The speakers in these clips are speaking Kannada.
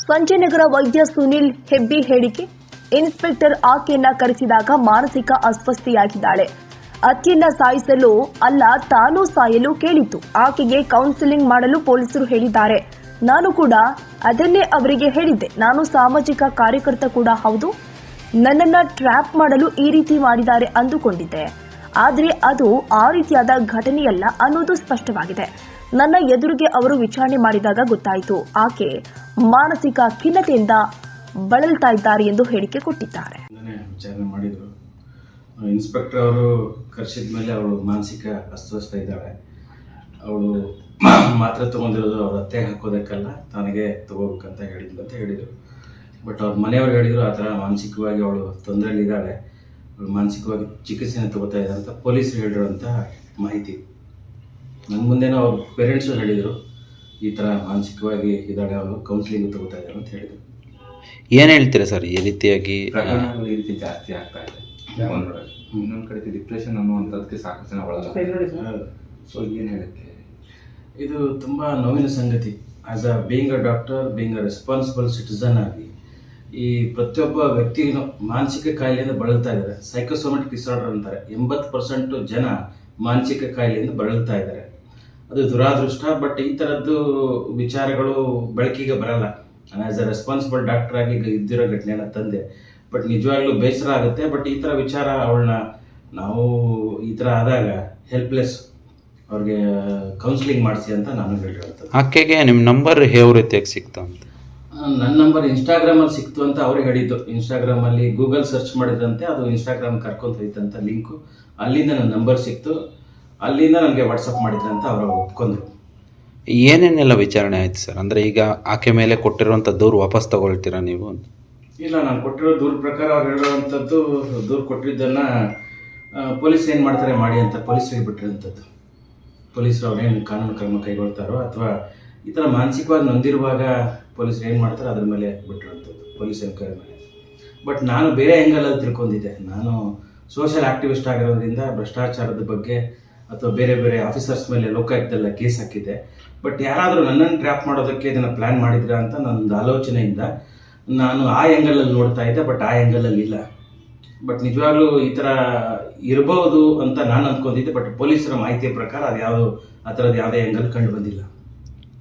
ಸಂಜಯನಗರ ವೈದ್ಯ ಸುನಿಲ್ ಹೆಬ್ಬಿ ಹೇಳಿಕೆ. ಇನ್ಸ್ಪೆಕ್ಟರ್ ಆಕೆಯನ್ನ ಕರೆಸಿದಾಗ ಮಾನಸಿಕ ಅಸ್ವಸ್ಥೆಯಾಗಿದ್ದಾಳೆ. ಅತ್ತೆಯನ್ನ ಸಾಯಿಸಲು ಅಲ್ಲ, ತಾನು ಸಾಯಲು ಕೇಳಿತು ಆಕೆಗೆ ಕೌನ್ಸಿಲಿಂಗ್ ಮಾಡಲು ಪೊಲೀಸರು ಹೇಳಿದ್ದಾರೆ. ನಾನು ಕೂಡ ಅದನ್ನೇ ಅವರಿಗೆ ಹೇಳಿದ್ದೆ. ನಾನು ಸಾಮಾಜಿಕ ಕಾರ್ಯಕರ್ತ ಕೂಡ ಹೌದು. ನನ್ನನ್ನ ಟ್ರ್ಯಾಪ್ ಮಾಡಲು ಈ ರೀತಿ ಮಾಡಿದ್ದಾರೆ ಅಂದುಕೊಂಡಿದ್ದೆ. ಆದರೆ ಅದು ಆ ರೀತಿಯಾದ ಘಟನೆಯಲ್ಲ ಅನ್ನೋದು ಸ್ಪಷ್ಟವಾಗಿದೆ. ನನ್ನ ಎದುರಿಗೆ ಅವರು ವಿಚಾರಣೆ ಮಾಡಿದಾಗ ಗೊತ್ತಾಯಿತು. ಆಕೆ ಮಾನಸಿಕ ಖಿನ್ನತೆಯಿಂದ ಬಳಲ್ತಾ ಇದ್ದಾರೆ ಎಂದು ಹೇಳಿಕೆ ಕೊಟ್ಟಿದ್ದಾರೆ. ವಿಚಾರಣೆ ಮಾಡಿದರು. ಇನ್ಸ್ಪೆಕ್ಟರ್ ಅವರು ಕರೆಸಿದ ಮೇಲೆ ಅವಳು ಮಾನಸಿಕ ಅಸ್ವಸ್ಥ ಇದ್ದಾಳೆ. ಅವಳು ಮಾತ್ರ ತೊಗೊಂಡಿರೋದು ಅವ್ರ ಅತ್ತೆ ಹಾಕೋದಕ್ಕಲ್ಲ, ತನಗೆ ತಗೋಬೇಕಂತ ಹೇಳಿದ್ಲು ಅಂತ ಹೇಳಿದರು. ಬಟ್ ಅವ್ರ ಮನೆಯವ್ರು ಹೇಳಿದರು, ಆ ಥರ ಮಾನಸಿಕವಾಗಿ ಅವಳು ತೊಂದರೆಯಲ್ಲಿದ್ದಾಳೆ, ಅವಳು ಮಾನಸಿಕವಾಗಿ ಚಿಕಿತ್ಸೆನ ತಗೋತಾ ಇದ್ದಾರೆ ಅಂತ ಪೊಲೀಸರು ಹೇಳಿರೋಂಥ ಮಾಹಿತಿ. ನನ್ನ ಮುಂದೆನೂ ಅವ್ರ ಪೇರೆಂಟ್ಸು ಹೇಳಿದರು. ಈ ಥರ ಮಾನಸಿಕವಾಗಿ ಇದ್ದಾಳೆ ಅವರು ಕೌನ್ಸಿಲಿಂಗ್ ತಗೋತಾ ಇದ್ದಾರೆ ಅಂತ ಹೇಳಿದರು. ಏನು ಹೇಳ್ತೀರಾ ಸರ್ ಈ ರೀತಿಯಾಗಿ ಪ್ರಕರಣಗಳು ಈ ರೀತಿ ಜಾಸ್ತಿ ಆಗ್ತಾ ಇದೆ. ಇನ್ನೊಂದು ಕಡೆ. ಇನ್ನೊಂದ್ ಕಡೆ ಡಿಪ್ರೆಷನ್ ಅನ್ನುವಂಥದ್ದಕ್ಕೆ ಸಾಕಷ್ಟು ಜನ ಒಳಗಾಗ್ತಾರೆ. ಸೊ ಏನು ಹೇಳುತ್ತೆ? ಇದು ತುಂಬ ನೋವಿನ ಸಂಗತಿ. As a being a doctor being a responsible citizen ಆಗಿ ಈ ಪ್ರತಿಯೊಬ್ಬ ವ್ಯಕ್ತಿಗೂ ಮಾನಸಿಕ ಕಾಯಿಲೆಯಿಂದ ಬಳಲ್ತಾ ಇದ್ದಾರೆ. ಸೈಕೋಸೋಮೆಟಿಕ್ ಡಿಸಾರ್ಡರ್ ಅಂತಾರೆ. ಎಂಬತ್ತು ಪರ್ಸೆಂಟ್ ಜನ ಮಾನಸಿಕ ಕಾಯಿಲೆಯಿಂದ ಬಳಲ್ತಾ ಇದ್ದಾರೆ. ಅದು ದುರಾದೃಷ್ಟ ಬಟ್ ಈ ಥರದ್ದು ವಿಚಾರಗಳು ಬೆಳಕಿಗೆ ಬರಲ್ಲ. ಆಸ್ ಅ ರೆಸ್ಪಾನ್ಸಿಬಲ್ ಡಾಕ್ಟರ್ ಆಗಿ ಇದ್ದಿರೋ ಘಟನೆನ ತಂದೆ. ಬಟ್ ನಿಜವಾಗ್ಲೂ ಬೇಸರ ಆಗುತ್ತೆ ಬಟ್ ಈ ಥರ ವಿಚಾರ ಅವಳನ್ನ ನಾವು ಈ ಥರ ಆದಾಗ ಹೆಲ್ಪ್ಲೆಸ್ ಅವ್ರಿಗೆ ಕೌನ್ಸಿಲಿಂಗ್ ಮಾಡಿಸಿ ಅಂತ ನಾನು ಹೇಳಿರೋಂಥದ್ದು ಆಕೆಗೆ ನಿಮ್ಮ ನಂಬರ್ ಯಾವ ರೀತಿಯಾಗಿ ಸಿಕ್ತು ಅಂತ? ನನ್ನ ನಂಬರ್ ಇನ್ಸ್ಟಾಗ್ರಾಮಲ್ಲಿ ಸಿಕ್ತು ಅಂತ ಅವ್ರಿಗೆ ಹೇಳಿದ್ದು. ಇನ್ಸ್ಟಾಗ್ರಾಮಲ್ಲಿ ಗೂಗಲ್ ಸರ್ಚ್ ಮಾಡಿದಂತೆ ಅದು ಇನ್ಸ್ಟಾಗ್ರಾಮ್ ಕರ್ಕೊಂತ ಹೋಯ್ತಂತ ಲಿಂಕು ಅಲ್ಲಿಂದ ನನ್ನ ನಂಬರ್ ಸಿಕ್ತು. ಅಲ್ಲಿಂದ ನನಗೆ ವಾಟ್ಸಪ್ ಮಾಡಿದ್ರೆ ಅಂತ ಅವರು ಒಪ್ಕೊಂಡ್ರು. ಏನೇನೆಲ್ಲ ವಿಚಾರಣೆ ಆಯ್ತು ಸರ್? ಅಂದರೆ ಈಗ ಆಕೆ ಮೇಲೆ ಕೊಟ್ಟಿರುವಂಥ ದೂರು ವಾಪಸ್ ತಗೊಳ್ತೀರಾ ನೀವು ಇಲ್ಲ ನಾನು ಕೊಟ್ಟಿರೋ ದೂರ ಪ್ರಕಾರ ಅವ್ರು ಹೇಳುವಂಥದ್ದು ದೂರು ಕೊಟ್ಟಿದ್ದನ್ನ ಪೊಲೀಸ್ ಏನು ಮಾಡ್ತಾರೆ ಮಾಡಿ ಅಂತ ಪೊಲೀಸರಿಗೆ ಬಿಟ್ಟಿರೋಂಥದ್ದು ಪೊಲೀಸರು ಅವ್ರೇನು ಕಾನೂನು ಕ್ರಮ ಕೈಗೊಳ್ತಾರೋ ಅಥವಾ ಈ ಥರ ಮಾನಸಿಕವಾಗಿ ನೊಂದಿರುವಾಗ ಪೊಲೀಸರು ಏನು ಮಾಡ್ತಾರೆ ಅದ್ರ ಮೇಲೆ ಬಿಟ್ಟಿರುವಂಥದ್ದು ಪೊಲೀಸ್ ಎನ್ಕ್ವೈರಿ ಮೇಲೆ. ಬಟ್ ನಾನು ಬೇರೆ ಆ್ಯಂಗಲಲ್ಲಿ ತಿಳ್ಕೊಂಡಿದ್ದೆ. ನಾನು ಸೋಷಿಯಲ್ ಆಕ್ಟಿವಿಸ್ಟ್ ಆಗಿರೋದ್ರಿಂದ ಭ್ರಷ್ಟಾಚಾರದ ಬಗ್ಗೆ ಅಥವಾ ಬೇರೆ ಬೇರೆ ಆಫೀಸರ್ಸ್ ಮೇಲೆ ಲೋಕಾಯುಕ್ತೆಲ್ಲ ಕೇಸ್ ಹಾಕಿದೆ. ಬಟ್ ಯಾರಾದರೂ ನನ್ನನ್ನು ಟ್ರ್ಯಾಪ್ ಮಾಡೋದಕ್ಕೆ ಇದನ್ನು ಪ್ಲ್ಯಾನ್ ಮಾಡಿದ್ರ ಅಂತ ನನ್ನೊಂದು ಆಲೋಚನೆಯಿಂದ ನಾನು ಆ ಆ್ಯಂಗಲಲ್ಲಿ ನೋಡ್ತಾ ಇದ್ದೆ ಬಟ್ ಆ ಆ್ಯಂಗಲಲ್ಲಿ ಇಲ್ಲ. ಬಟ್ ನಿಜವಾಗ್ಲೂ ಈ ಥರ ಇರಬಹುದು ಅಂತ ನಾನು ಅಂದ್ಕೊಂಡಿದ್ದೆ ಬಟ್ ಪೊಲೀಸರ ಮಾಹಿತಿಯ ಪ್ರಕಾರ ಅದು ಯಾವುದು ಆ ಥರದ್ದು ಯಾವುದೇ ಎಂಗಲ್ ಕಂಡು ಬಂದಿಲ್ಲ.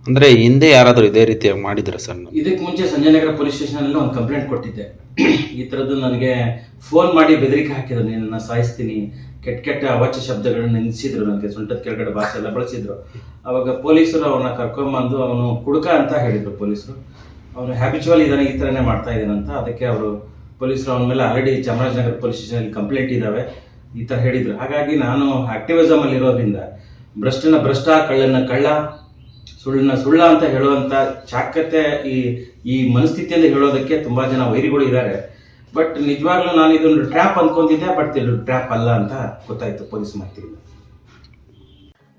ಅಂದರೆ ಹಿಂದೆ ಯಾರಾದರೂ ಇದೇ ರೀತಿಯಾಗಿ ಮಾಡಿದ್ರ ಸರ್ ಇದಕ್ಕೆ ಮುಂಚೆ ಸಂಜಯನಗರ ಪೊಲೀಸ್ ಸ್ಟೇಷನಲ್ಲಿ ಒಂದು ಕಂಪ್ಲೇಂಟ್ ಕೊಟ್ಟಿದ್ದೆ. ಈ ಥರದ್ದು ನನಗೆ ಫೋನ್ ಮಾಡಿ ಬೆದರಿಕೆ ಹಾಕಿದ್ರು ನಿನ್ನ ಸಾಯಿಸ್ತೀನಿ. ಕೆಟ್ಟ ಕೆಟ್ಟ ಅವಾಚ್ಯ ಶಬ್ದಗಳನ್ನ ನಿಲ್ಲಿಸಿದ್ರು ನನಗೆ, ಸೊಂಟದ ಕೆಳಗಡೆ ಭಾಷೆ ಎಲ್ಲ ಬಳಸಿದ್ರು. ಅವಾಗ ಪೊಲೀಸರು ಅವನ್ನ ಕರ್ಕೊಂಬಂದು ಅವನು ಕುಡುಕ ಅಂತ ಹೇಳಿದ್ರು ಪೊಲೀಸರು. ಅವನು ಹ್ಯಾಬಿಚುವಲ್ ಇದನ್ನ ಈ ಥರನೇ ಮಾಡ್ತಾ ಇದ್ದಾನೆ ಅಂತ. ಅದಕ್ಕೆ ಅವರು ಪೊಲೀಸರು ಅವನ ಮೇಲೆ ಆಲ್ರೆಡಿ ಚಾಮರಾಜನಗರ ಪೊಲೀಸ್ ಸ್ಟೇಷನಲ್ಲಿ ಕಂಪ್ಲೇಂಟ್ ಇದ್ದಾವೆ ಈ ಥರ ಹೇಳಿದ್ರು. ಹಾಗಾಗಿ ನಾನು ಆಕ್ಟಿವಿಸಮ್ ಅಲ್ಲಿ ಇರೋದ್ರಿಂದ ಭ್ರಷ್ಟನ ಭ್ರಷ್ಟ, ಕಳ್ಳನ ಕಳ್ಳ ಸುಳ್ಳನ್ನ ಸುಳ್ಳ ಅಂತ ಹೇಳುವಂತ ಚಾಕತೆ ಈ ಈ ಮನಸ್ಥಿತಿಯಲ್ಲಿ ಹೇಳೋದಕ್ಕೆ ತುಂಬಾ ಜನ ವೈರಿಗಳು ಇದ್ದಾರೆ. ಬಟ್ ನಿಜವಾಗ್ಲೂ ನಾನು ಇದೊಂದು ಟ್ರ್ಯಾಪ್ ಅನ್ಕೊಂಡಿದ್ದೆ, ಬಟ್ ಇದು ಟ್ರ್ಯಾಪ್ ಅಲ್ಲ ಅಂತ ಗೊತ್ತಾಯ್ತು ಪೊಲೀಸ್ ಮಾಹಿತಿಯಿಂದ.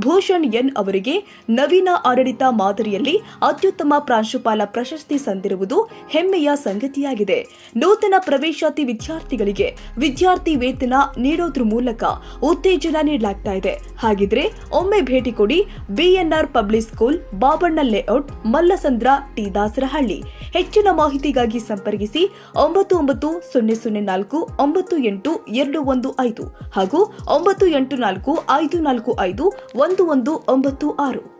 ಭೂಷಣ್ ಎನ್ ಅವರಿಗೆ ನವೀನ ಆಡಳಿತ ಮಾದರಿಯಲ್ಲಿ ಅತ್ಯುತ್ತಮ ಪ್ರಾಂಶುಪಾಲ ಪ್ರಶಸ್ತಿ ಸಂದಿರುವುದು ಹೆಮ್ಮೆಯ ಸಂಗತಿಯಾಗಿದೆ. ನೂತನ ಪ್ರವೇಶಾತಿ ವಿದ್ಯಾರ್ಥಿಗಳಿಗೆ ವಿದ್ಯಾರ್ಥಿ ವೇತನ ನೀಡೋದ್ರ ಮೂಲಕ ಉತ್ತೇಜನ ನೀಡಲಾಗ್ತಾ ಇದೆ. ಹಾಗಿದ್ರೆ ಒಮ್ಮೆ ಭೇಟಿ ಕೊಡಿ BNR public school Babanna layout Mallasandra T Dasarahalli. ಹೆಚ್ಚಿನ ಮಾಹಿತಿಗಾಗಿ ಸಂಪರ್ಕಿಸಿ ಒಂಬತ್ತು ಒಂಬತ್ತು ಸೊನ್ನೆ ಸೊನ್ನೆ ನಾಲ್ಕು ಒಂಬತ್ತು ಎಂಟು ಎರಡು ಒಂದು ಐದು ಹಾಗೂ ಒಂಬತ್ತು ಎಂಟು ನಾಲ್ಕು ಐದು ನಾಲ್ಕು ಐದು ಒಂದು ಒಂದು ಒಂಬತ್ತು ಆರು.